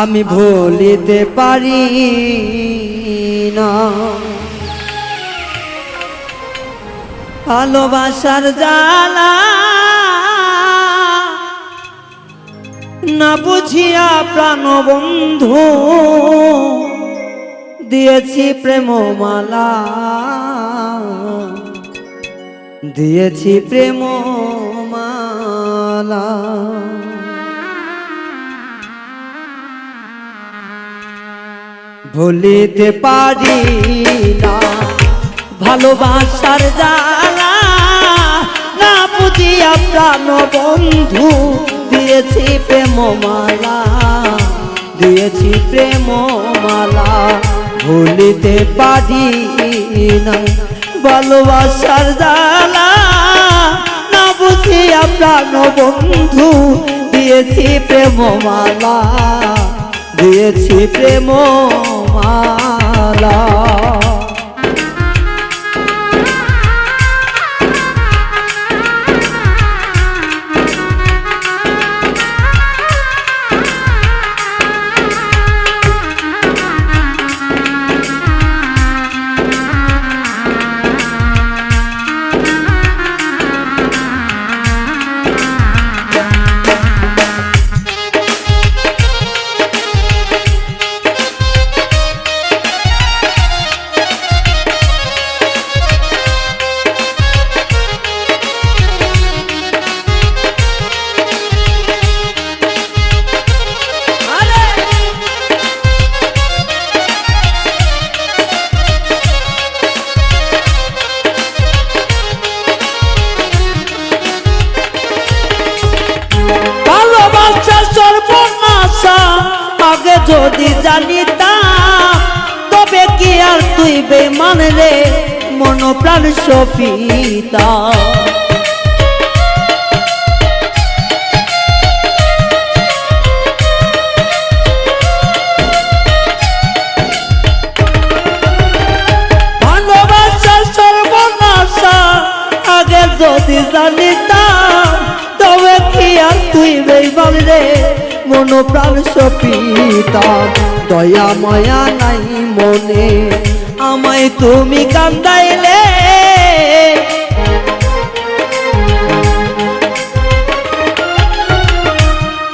আমি ভুলিতে পারি না। ভালোবাসার জ্বালা না বুঝিয়া প্রাণ বন্ধু দিয়েছি প্রেমমালা। দিয়েছি প্রেমমালা। ভুলিতে পারি না ভালোবাসার জ্বালা না বুঝিয়া প্রাণ বন্ধু দিয়েছি প্রেমমালা দিয়েছি প্রেমমালা, ভুলিতে পারি না ভালোবাসার জ্বালা না বুঝিয়া প্রাণ বন্ধু দিয়েছি প্রেমমালা দিয়েছি প্রেমমালা। ভালোবাসার যদি জানিতাম, তবে কি আর তুই বেমান রে? মন প্রাণ সপিতা যদি জানিতাম, তবে কি আর তুই বেইমান রে? মন প্রাণ সপিতাম দয়া, মায়া নাই মনে। আমায় তুমি কান্দাইলে।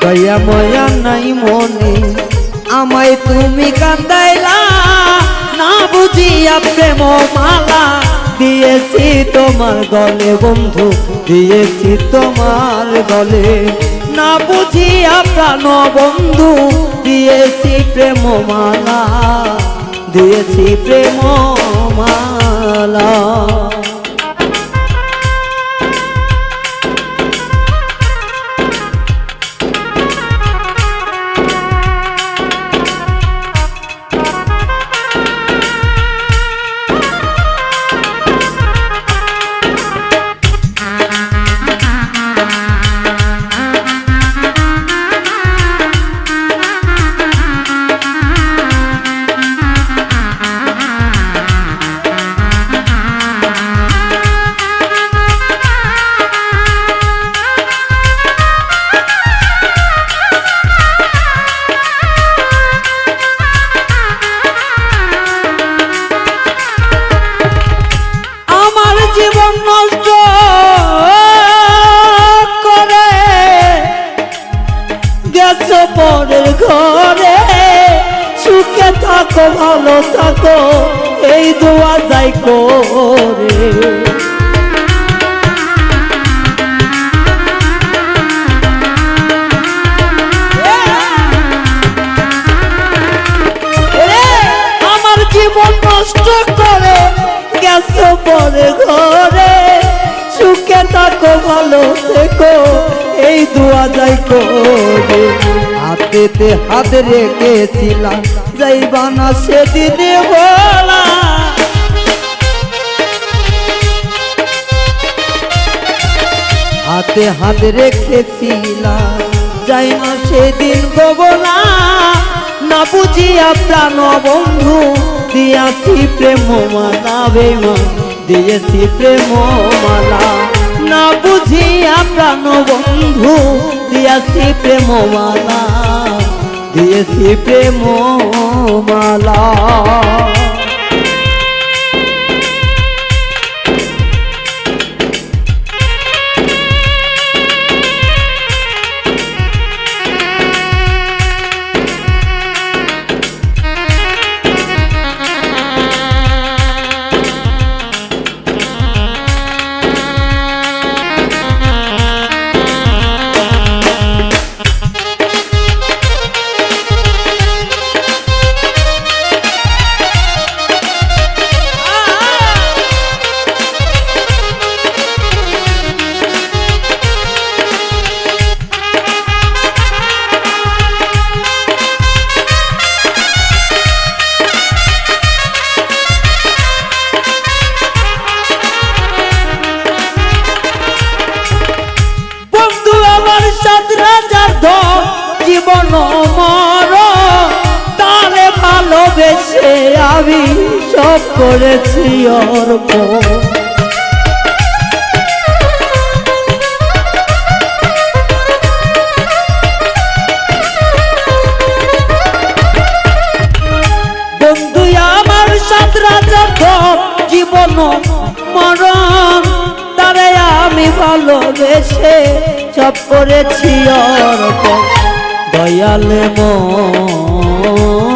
দয়া, মায়া নাই মনে। আমায় তুমি কান্দাইলা। না বুঝিয়া প্রেম মালা দিয়েছি তোমার গলে বন্ধু, দিয়েছি তোমার গলে। না বুঝি প্রাণ বন্ধু দিয়েছি প্রেম মালা দিয়েছি প্রেম মালা গেছো পরের ঘরে। সুখে থাকো, ভালো থাকো, এই দোয়া যাই করে। আমার জীবন নষ্ট করে গেছো পরে ঘরে। সুখে থাকো, ভালো থেকো এই দোয়া যাই করে। হাতেতে হাত রেখেছিলাম, যাইবা না সেদিনে বলা। হাতে হাত যাই না সেদিন গোবলা না। বুঝিয়া প্রাণ বন্ধু, দিয়াছি প্রেম মালা বেমা দিয়েছি প্রেম মালা। না বুঝিয়া প্রাণ বন্ধু দিয়াছি প্রেমওয়ালা দিয়েছি প্রেম ভালোবেসে আমি সব করেছি অর্প বন্ধু জীবন তারে আমি ভালোবেসে সব করেছি অর্পণ দয়ালে মন।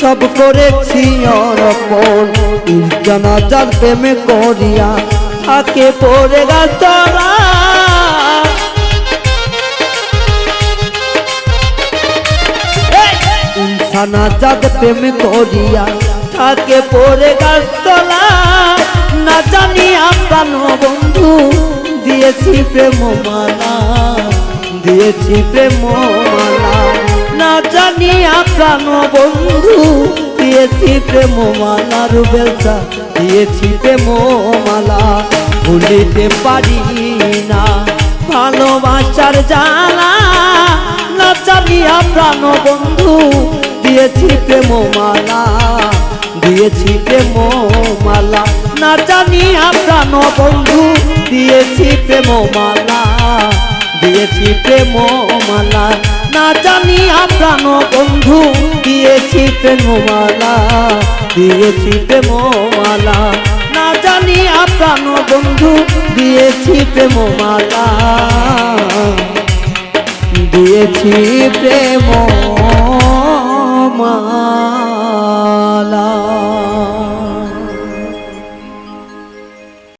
সব করেছি অর্পণ। জানা যার প্রেমে করিয়া থাকে পড়ে গাছরা যাদ প্রেম করিয়া থাকে পড়ে গাছতলা না জানি প্রাণ বন্ধু দিয়েছি প্রেম মালা, দিয়েছি প্রেম মালা। না জানি প্রাণ বন্ধু, দিয়েছি প্রেম মালা রুবেলটা দিয়েছি প্রেম মালা ভুলিতে পারি না ভালোবাসার জানা না জানিয়া প্রাণ বন্ধু, দিয়েছি প্রেম মালা দিয়েছি প্রেম মালা না জানিয়া প্রাণ বন্ধু, দিয়েছি প্রেম মালা দিয়েছি প্রেম মালা না জানি প্রাণ বন্ধু দিয়েছি প্রেমমালা দিয়েছি প্রেমমালা। না জানি প্রাণ বন্ধু দিয়েছি প্রেমমালা। দিয়েছি প্রেম মালা